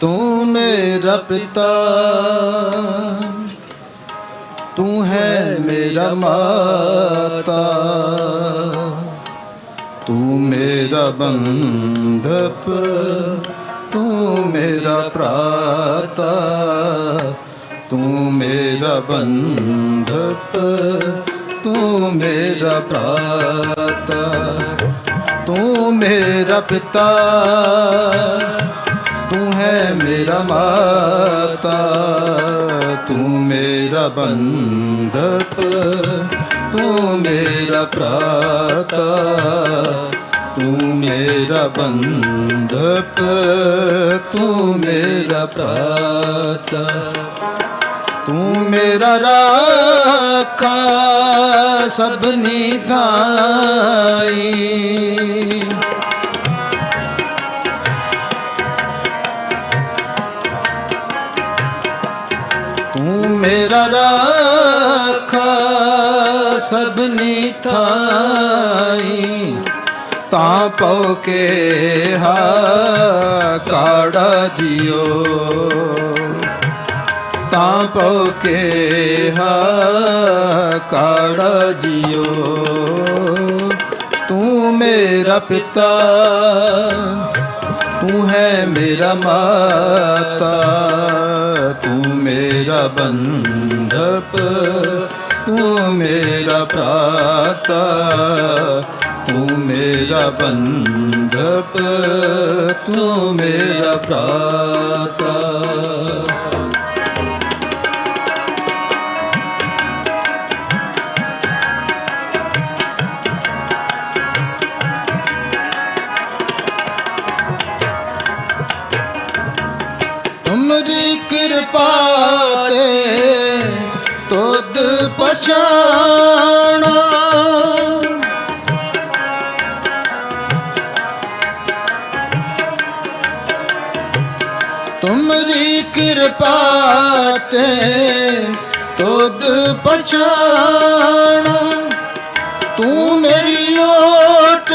ਤੂੰ ਮੇਰਾ ਪਿਤਾ ਤੂੰ ਹੈ ਮੇਰਾ ਮਾਤਾ ਤੂੰ ਮੇਰਾ ਬੰਧਪ ਤੂੰ ਮੇਰਾ ਭਰਾਤਾ ਤੂੰ ਮੇਰਾ ਬੰਧਪ ਤੂੰ ਮੇਰਾ ਭਰਾਤਾ ਤੂੰ ਮੇਰਾ ਪਿਤਾ ਹੈ ਮੇਰਾ ਮਾਤਾ, ਤੂੰ ਮੇਰਾ ਬੰਧਪ ਤੂੰ ਮੇਰਾ ਭਰਾਤਾ, ਤੂੰ ਮੇਰਾ ਬੰਧਪ ਤੂੰ ਮੇਰਾ ਭਰਾਤਾ। ਤੂੰ ਮੇਰਾ ਰਾਖਾ, ਸਭਨੀ ਥਾਈ ਮੇਰਾ ਰਾਖਾ ਸਭਨੀ ਥਾਈ। ਤਾਂ ਪਉ ਕੇ ਹਾ ਕਾੜਾ ਜਿਓ ਤਾਂ ਪਉ ਕੇ ਹਾ ਕਾੜਾ ਜਿਓ ਤੂੰ ਮੇਰਾ ਪਿਤਾ ਤੂੰ ਹੈ ਮੇਰਾ ਮਾਤਾ, ਤੂੰ ਮੇਰਾ ਬੰਧਪ, ਤੂੰ ਮੇਰਾ ਭਰਾਤਾ, ਤੂੰ ਮੇਰਾ ਬੰਧਪ, ਤੂੰ ਮੇਰਾ ਭਰਾਤਾ। ਤੁਮਰੀ ਕਿਰਪਾ ਤੇ ਤੁਧ ਪਛਾਣਾ। ਤੁਮਰੀ ਕਿਰਪਾ ਤੇ ਤੁਧ ਪਛਾਣਾ। ਤੂੰ ਮੇਰੀ ਓਟ,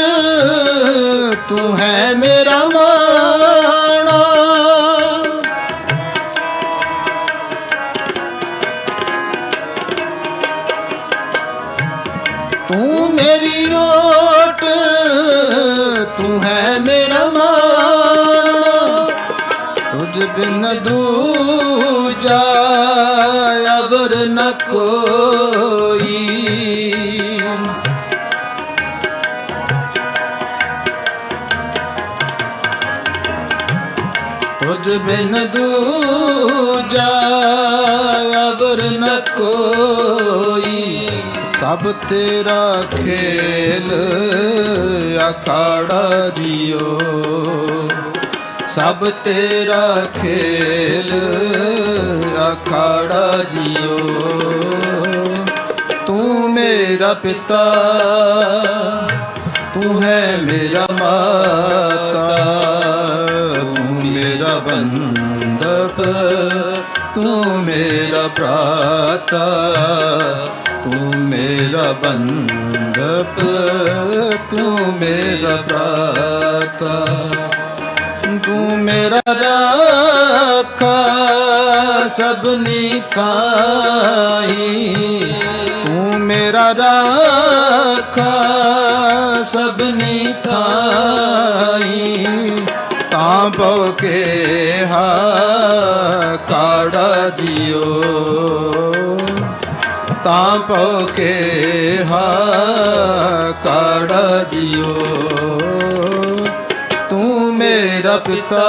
ਤੂੰ ਹੈ ਮੇਰਾ ਮਾਂ ਤੂੰ ਮੇਰੀ ਓਟ, ਤੂੰ ਹੈ ਮੇਰਾ ਮਾਣਾ। ਤੁਝ ਬਿਨ ਦੂਜਾ ਅਵਰ ਨ ਕੋਈ। ਤੁਝ ਬਿਨ ਦੂਜਾ ਅਵਰ ਨ ਕੋਈ। ਸਭ ਤੇਰਾ ਖੇਲ ਅਖਾੜਾ ਜੀਓ। ਸਭ ਤੇਰਾ ਖੇਲ ਅਖਾੜਾ ਜੀਓ। ਤੂੰ ਮੇਰਾ ਪਿਤਾ, ਤੂੰ ਹੈ ਮੇਰਾ ਮਾਤਾ, ਤੂੰ ਮੇਰਾ ਬੰਧਪ ਤੂੰ ਮੇਰਾ ਭਰਾਤਾ। ਤੂੰ ਮੇਰਾ ਬੰਧਪ, ਤੂੰ ਮੇਰਾ ਭਰਾਤਾ। ਤੂੰ ਮੇਰਾ ਰਾਖਾ ਸਭਨੀ ਥਾਈ ਤੂੰ ਮੇਰਾ ਰਾਖਾ ਸਭਨੀ ਥਾਈ ਤਾਂ ਪਉ ਕੇ ਹਾ, ਕਾੜਾ ਜਿਓ ਤਾਂ ਪਉ ਕੇ ਹਾ ਕਾੜਾ ਜਿਓ ਤੂੰ ਮੇਰਾ ਪਿਤਾ,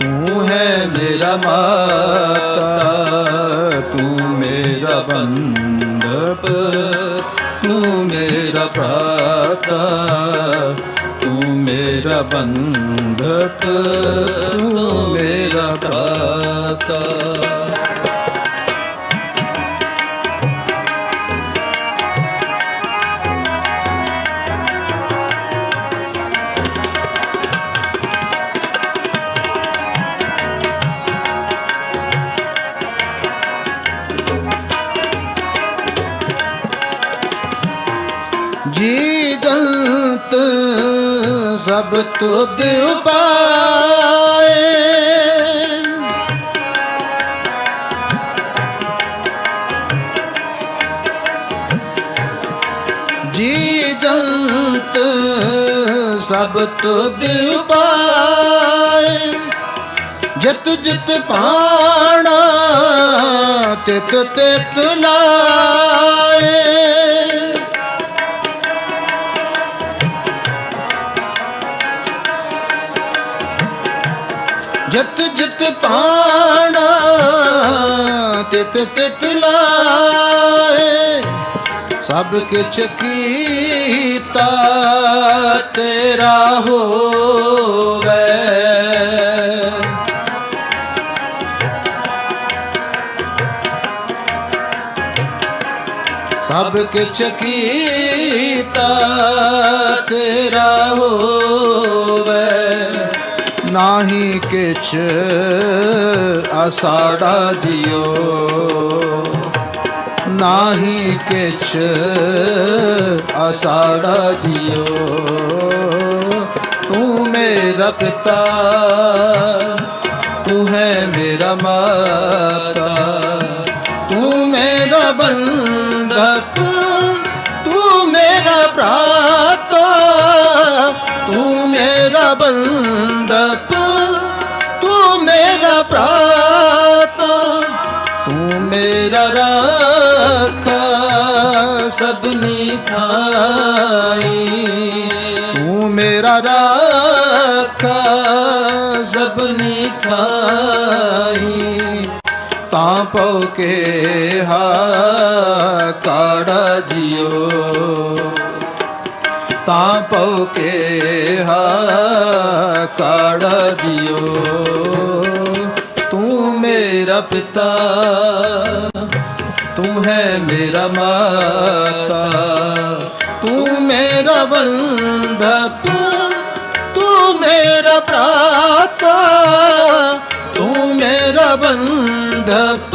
ਤੂੰ ਹੈ ਮੇਰਾ ਮਾਤਾ, ਤੂੰ ਮੇਰਾ ਬੰਧਪ, ਤੂੰ ਮੇਰਾ ਭਰਾਤਾ ਤੂੰ ਮੇਰਾ ਬੰਧਪ, ਤੂੰ ਮੇਰਾ ਭਰਾਤਾ ਸਭ ਤੁਧ ਉਪਾਏ। ਜੀ ਜੰਤ ਸਭ ਤੁਧ ਪਾਏ ਜਤ ਜਤ ਪਾਣਾ ਤਿਤ ਤਿਤ ਲਾ ਜਿਤ ਜਿਤ ਪਾਣਾ, ਤਿਤ ਤਿਤ ਲਾਏ। ਸਭ ਕਿਛ ਕੀਤਾ ਤੇਰਾ ਹੋਵੇ। ਸਭ ਕਿਛ ਕੀਤਾ ਤੇਰਾ ਹੋਵੇ। ਨਾਹੀ ਕਿਛ ਆਸਾੜਾ ਜਿਉ। ਨਾਹੀ ਕਿਛ ਆਸਾੜਾ ਜਿਉ। ਤੂੰ ਮੇਰਾ ਪਿਤਾ, ਤੂੰ ਹੈ ਮੇਰਾ ਮਾਤਾ। ਤੂੰ ਮੇਰਾ ਬੰਧਪ ਤੂੰ ਮੇਰਾ ਭਰਾਤਾ। ਤੂੰ ਮੇਰਾ ਬੰਧਪ ਰਾਖਾ ਸਭਨੀ ਥਾਈ। ਤੂੰ ਮੇਰਾ ਰਾਖਾ ਸਭਨੀ ਥਾਈ। ਤਾਂ ਪਉ ਕੇ ਹਾ ਕਾੜਾ ਜਿਉ ਤਾਂ ਪਉ ਕੇ ਹਾ ਕਾੜਾ ਜਿਉ ਤੂੰ ਮੇਰਾ ਪਿਤਾ। ਤੂੰ ਹੈ ਮੇਰਾ ਮਾਤਾ। ਤੂੰ ਮੇਰਾ ਬੰਧਪ ਤੂੰ ਮੇਰਾ ਭਰਾਤਾ। ਤੂੰ ਮੇਰਾ ਬੰਧਪ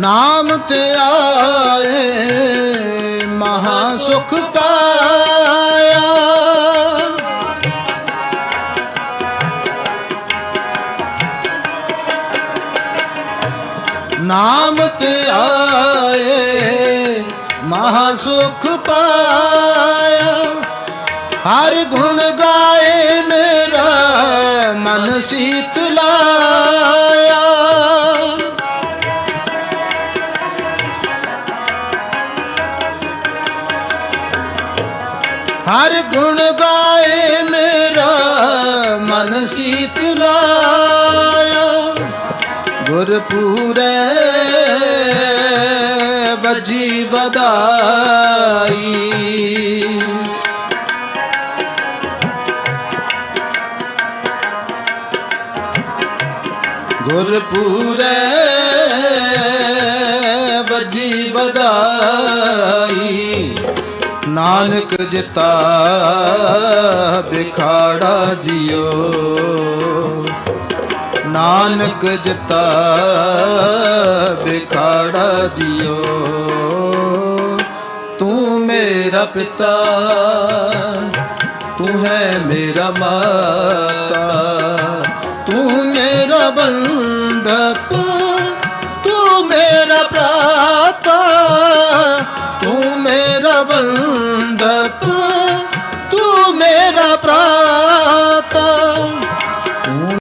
ਨਾਮ ਤੇ ਆਏ, ਮਹਾ ਸੁਖ ਪਾਇਆ। ਨਾਮ ਤੇ ਆਏ, ਮਹਾ ਸੁਖ ਪਾਇਆ। ਹਰ ਗੁਣ ਗਾਏ ਮੇਰਾ, ਮਨ ਸ਼ੀਤਲਾ ਹਰ ਗੁਣ ਗਾਏ ਮੇਰਾ ਮਨ ਸੀਤ ਲਾਇਆ। ਗੁਰਪੂਰੇ ਬਜੀ ਵਧਾਈ। ਗੁਰਪੂਰੇ ਵਜੀ ਨਾਨਕ ਜਿਤਾ, ਬਿਖਾੜਾ ਜਿਉ ਨਾਨਕ ਜਿਤਾ, ਬਿਖਾੜਾ ਜਿਉ ਤੂੰ ਮੇਰਾ ਪਿਤਾ, ਤੂੰ ਹੈ ਮੇਰਾ ਮਾਤਾ। ਤੂੰ ਮੇਰਾ ਬੰਧਪ ਤੂੰ ਮੇਰਾ ਭਰਾ ਤੂੰ ਮੇਰਾ ਬੰਧਪ